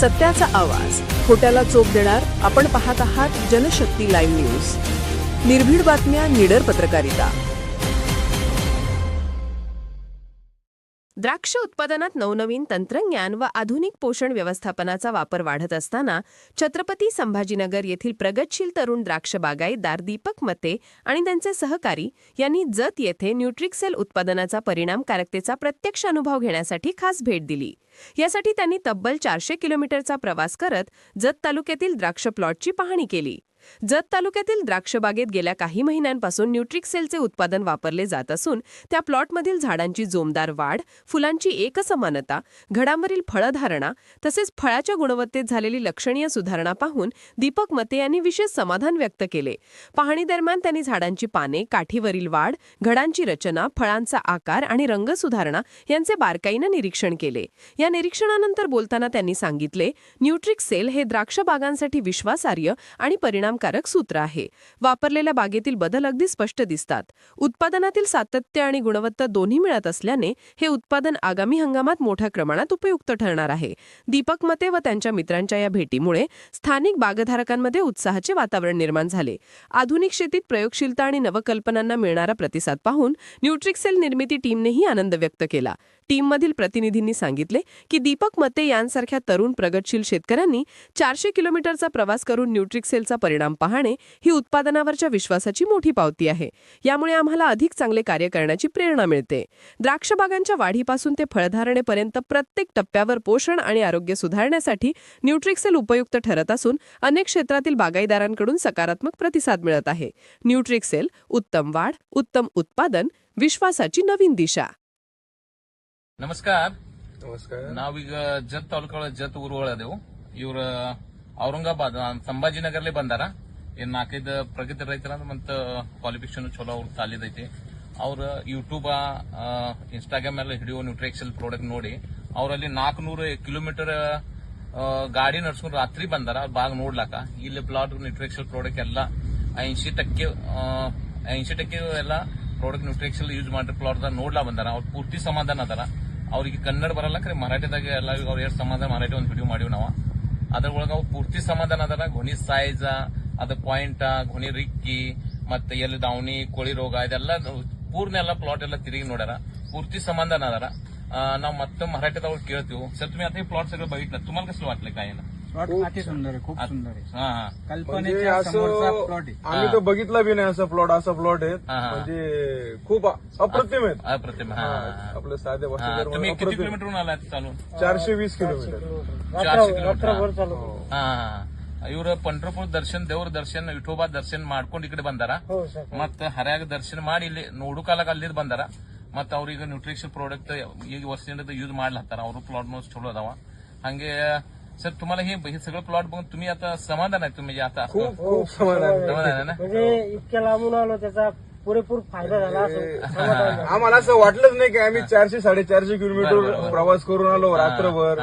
सत्याचा आवाज. खोट्याला चोप देणार आपण पाहत आहात जनशक्ती लाईव्ह न्यूज. निर्भीड बातम्या निडर पत्रकारिता. द्राक्ष उत्पादनात नवनवीन तंत्रज्ञान व आधुनिक पोषण व्यवस्थापनाचा वापर वाढत असताना छत्रपती संभाजीनगर येथील प्रगतशील तरुण द्राक्ष बागायतदार दीपक मते आणि त्यांचे सहकारी यांनी जत येथे न्यूट्रिक्सेल उत्पादनाचा परिणामकारकतेचा प्रत्यक्ष अनुभव घेण्यासाठी खास भेट दिली. यासाठी त्यांनी तब्बल चारशे किलोमीटरचा प्रवास करत जत तालुक्यातील द्राक्ष प्लॉटची पाहणी केली. जत तालुक्यातील द्राक्षबागेत गेल्या काही महिन्यांपासून न्यूट्रिक्सेलचे उत्पादन वापरले जात असून त्या प्लॉटमधील झाडांची जोमदार वाढ फुलांची एकसमानता घडांवरील फळधारणा तसेच फळाच्या गुणवत्तेत झालेली लक्षणीय सुधारणा पाहून दीपक मते यांनी विशेष समाधान व्यक्त केले. पाहणीदरम्यान त्यांनी झाडांची पाने काठीवरील वाढ घडांची रचना फळांचा आकार आणि रंग सुधारणा यांचे बारकाईनं निरीक्षण केले. या निरीक्षणानंतर बोलताना त्यांनी सांगितले न्यूट्रिक सेल हे द्राक्ष बागांसाठी विश्वासार्ह आणि परिणाम परिणामकारक सूत्र आहे. वापरलेल्या बागेतील बदल अगदी स्पष्ट दिसतात. उत्पादनातील सातत्य आणि गुणवत्ता दोन्ही मिळत असल्याने हे उत्पादन आगामी हंगामात मोठ्या प्रमाणात उपयुक्त ठरणार आहे. दीपक मते व त्यांच्या मित्रांच्या या भेटीमुळे स्थानिक बागधारकांमध्ये उत्साहाचे वातावरण निर्माण झाले. आधुनिक शेतीत प्रयोगशीलता आणि नवकल्पनांना मिळणारा प्रतिसाद पाहून न्यूट्रिक्सेल निर्मिती टीमनेही आनंद व्यक्त केला. टीममधील प्रतिनिधींनी सांगितले की दीपक मते यांसारख्या तरुण प्रगतशील शेतकऱ्यांनी चारशे किलोमीटरचा प्रवास करून न्यूट्रिक्सेलचा परिणाम पाहणे ही उत्पादनावरच्या विश्वासाची मोठी पावती आहे यामुळे आम्हाला अधिक चांगले कार्य करण्याची प्रेरणा मिळते द्राक्ष बागांच्या वाढीपासून ते फळधारणेपर्यंत प्रत्येक टप्प्यावर पोषण आणि आरोग्य सुधारण्यासाठी न्यूट्रिक्सेल उपयुक्त ठरत असून अनेक क्षेत्रातील बागाईदारांकडून सकारात्मक प्रतिसाद मिळत आहे न्यूट्रिक्सेल उत्तम वाढ उत्तम उत्पादन ವಿಶ್ವಾಸಾಚಿ ನವೀನ್ ದಿಶಾ ನಮಸ್ಕಾರ ನಮಸ್ಕಾರ ನಾವೀಗ ಜತ್ ತಾಲೂಕಗಳ ಜತ್ ಊರುಗಳದೇವು ಇವ್ರ ಔರಂಗಾಬಾದ್ ಸಂಭಾಜಿನಗರ್ಲಿ ಬಂದಾರ. ಏನ್ ನಾಲ್ಕೈದು ಪ್ರಗತಿ ರೈತರ ಮತ್ತೆ ಕ್ವಾಲಿಫಿಕೇಶನ್ ಚಲೋ ಅವ್ರ ತಾಲಿದೈತಿ. ಅವ್ರ ಯೂಟ್ಯೂಬ್ ಇನ್ಸ್ಟಾಗ್ರಾಮ್ ಎಲ್ಲ ಹಿಡಿಯೋ ನ್ಯೂಟ್ರಿಕ್ಸಲ್ ಪ್ರಾಡಕ್ಟ್ ನೋಡಿ, ಅವರಲ್ಲಿ ನಾಲ್ಕುನೂರು ಕಿಲೋಮೀಟರ್ ಗಾಡಿ ನಡ್ಸ್ಕೊಂಡು ರಾತ್ರಿ ಬಂದಾರ. ಬಾಗ್ ನೋಡ್ಲಾಕ. ಇಲ್ಲಿ ಪ್ಲಾಟ್ ನ್ಯೂಟ್ರಿಕ್ಸಲ್ ಪ್ರಾಡಕ್ಟ್ ಎಲ್ಲ ಐಂಶಿ ಟಕ್ಕೆ ಐಂಶಿ ಟಕ್ಕೆ ಎಲ್ಲ ಪ್ರಾಡಕ್ಟ್ ನ್ಯೂಟ್ರಿಕ್ಸಲ್ ಯೂಸ್ ಮಾಡಿ ಪ್ಲಾಟ್ ನೋಡ್ಲಾ ಬಂದಾರ. ಅವ್ರು ಪೂರ್ತಿ ಸಮಾಧಾನ ಅದಾರ. ಅವ್ರಿಗೆ ಕನ್ನಡ ಬರಲ್ಲ ಕರೆ ಮರಾಠಿದಾಗ ಎಲ್ಲ ಅವ್ರ ಎರಡು ಸಮಾಧಾನ ಮರಾಠಿ ಒಂದು ವಿಡಿಯೋ ಮಾಡಿವಿ ನಾವು. ಅದ್ರೊಳಗ ಅವ್ರು ಪೂರ್ತಿ ಸಮಾಧಾನ ಅದಾರ ಗೊನಿ ಸೈಜ್ ಅದ ಪಾಯಿಂಟ್ ಗೊನಿ ರಿಕ್ಕಿ ಮತ್ತೆ ಎಲ್ಲಿ ದಾವಣಿ ಕೋಳಿ ರೋಗ ಇದೆಲ್ಲ ಪೂರ್ಣ ಎಲ್ಲ ಪ್ಲಾಟ್ ಎಲ್ಲ ತಿರುಗಿ ನೋಡ್ಯಾರ ಪೂರ್ತಿ समाधान अदार ನಾವು ಮತ್ತೆ मराठीत ಕೇಳ್ತೀವಿ सर तुम्ही आता हे प्लॉट सगळं बघितलं तुम्हाला कसं वाटलं काय ना प्लॉट अति सुंदर आहे खूप सुंदर आहे हा हा म्हणजे कल्पनेच्या समोरचा प्लॉट असं आहे आम्ही तर बघितला बी नाही असा प्लॉट असा प्लॉट आहे हा, हा. म्हणजे खूप अप्रतिम आहेत अप्रतिम हा, हा, हा. आपलं साध्या हा, भाषेत तुम्ही किती अप्रतिम किलोमीटरहून आलात चालून चारशे वीस किलोमीटर चारशे किलोमीटर ಹಾ ಇವ್ರ ಪಂಡ್ರಪುರ ದರ್ಶನ್ ದೇವ್ರ ದರ್ಶನ್ ವಿಠೋಬಾ ದರ್ಶನ್ ಮಾಡ್ಕೊಂಡು ಈ ಕಡೆ ಬಂದಾರ ಮತ್ತ ಹರ್ಯಾಗ ದರ್ಶನ ಮಾಡಿ ಇಲ್ಲಿ ನೋಡುಕಾಲಾಗ ಅಲ್ಲಿದ್ ಬಂದಾರ ಮತ್ತ ಅವ್ರೀಗ ನ್ಯೂಟ್ರಿಷನ್ ಪ್ರಾಡಕ್ಟ್ ಈಗ ವರ್ಷದಿಂದ ಯೂಸ್ ಮಾಡ್ಲತ್ತಾರ ಅವರು प्लॉट मध्ये चलो अदावा हंगे सर तुम्हाला हे हे सगळं प्लॉट बघून तुम्ही आता समाधान आहे तुम्ही आता खूप खूप समाधान आहे. समाधान आहे ना? म्हणजे इतक्या लांबून आलो त्याचा पुरेपूर फायदा झाला समाधान. आम्हाला असं वाटलंच नाही की आम्ही चारशे साडेचारशे किलोमीटर प्रवास करून आलो रात्रभर.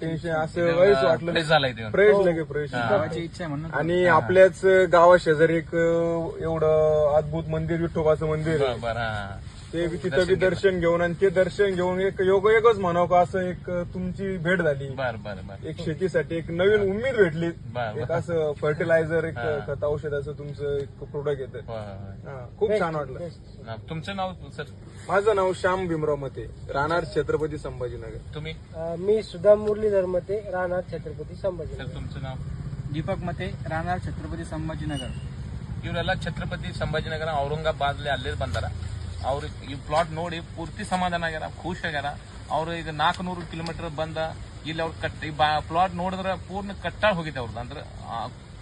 टेन्शन असं काहीच वाटलं फ्रेश झालाय ते. फ्रेश लगे फ्रेश गावाची इच्छा आहे म्हणून आणि आपल्याच गावा शेजारी एक एवढं अद्भुत मंदिर विठोबाचं मंदिर आहे. हा. ते तिथं बी दर्शन घेऊन आणि ते दर्शन घेऊन एक योग एकच म्हणावं का असं एक तुमची भेट झाली. एक शेतीसाठी एक नवीन उमेद भेटली. एक असं फर्टिलायझर एक खत औषधाचं तुमचं एक प्रोडक्ट येत. खूप छान वाटलं. तुमचं नाव सर? माझं नाव श्याम भीमराव मते राहणार छत्रपती संभाजीनगर. तुम्ही? मी सुधा मुरलीधर मते राहणार छत्रपती संभाजी सर तुमचं नाव? दीपक मते राहणार छत्रपती संभाजीनगर. इवला छत्रपती संभाजीनगर औरंगाबादले आलेले बंधारा. ಅವ್ರಿಗೆ ಈ ಪ್ಲಾಟ್ ನೋಡಿ ಪೂರ್ತಿ ಸಮಾಧಾನ ಆಗ್ಯಾರ, ಖುಷಿ ಆಗ್ಯಾರ. ಅವ್ರು ಈಗ ನಾಲ್ಕುನೂರು ಕಿಲೋಮೀಟರ್ ಬಂದ, ಇಲ್ಲಿ ಅವ್ರು ಕಟ್ ಈ ಬಾ ಪ್ಲಾಟ್ ನೋಡಿದ್ರೆ ಪೂರ್ಣ ಕಟ್ಟಾಳ ಹೋಗಿದೆ ಅವ್ರದ್ದು ಅಂದ್ರೆ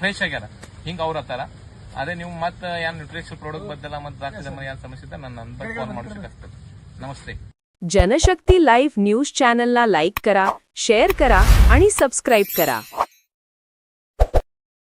ಫ್ರೆಶ್ ಆಗ್ಯಾರ. ಹಿಂಗ ಅವ್ರ ಹತ್ತಾರ. ಅದೇ ನೀವು ಮತ್ತೆ ಏನು ನ್ಯೂಟ್ರಿಷನ್ ಪ್ರಾಡಕ್ಟ್ ಬದ್ದಲ್ಲ ಮತ್ತೆ ದಾಖಲೆ ಮನೆ ಯಾರು ಸಮಸ್ಯೆ ನನ್ನ ನಂಬರ್ ಕಾಲ್ ಮಾಡೋದಕ್ಕಾಗ್ತದೆ ನಮಸ್ತೆ. ಜನಶಕ್ತಿ ಲೈವ್ न्यूज चॅनलला ಲೈಕ್ करा ಶೇರ್ करा आणि ಸಬ್ಸ್ಕ್ರೈಬ್ करा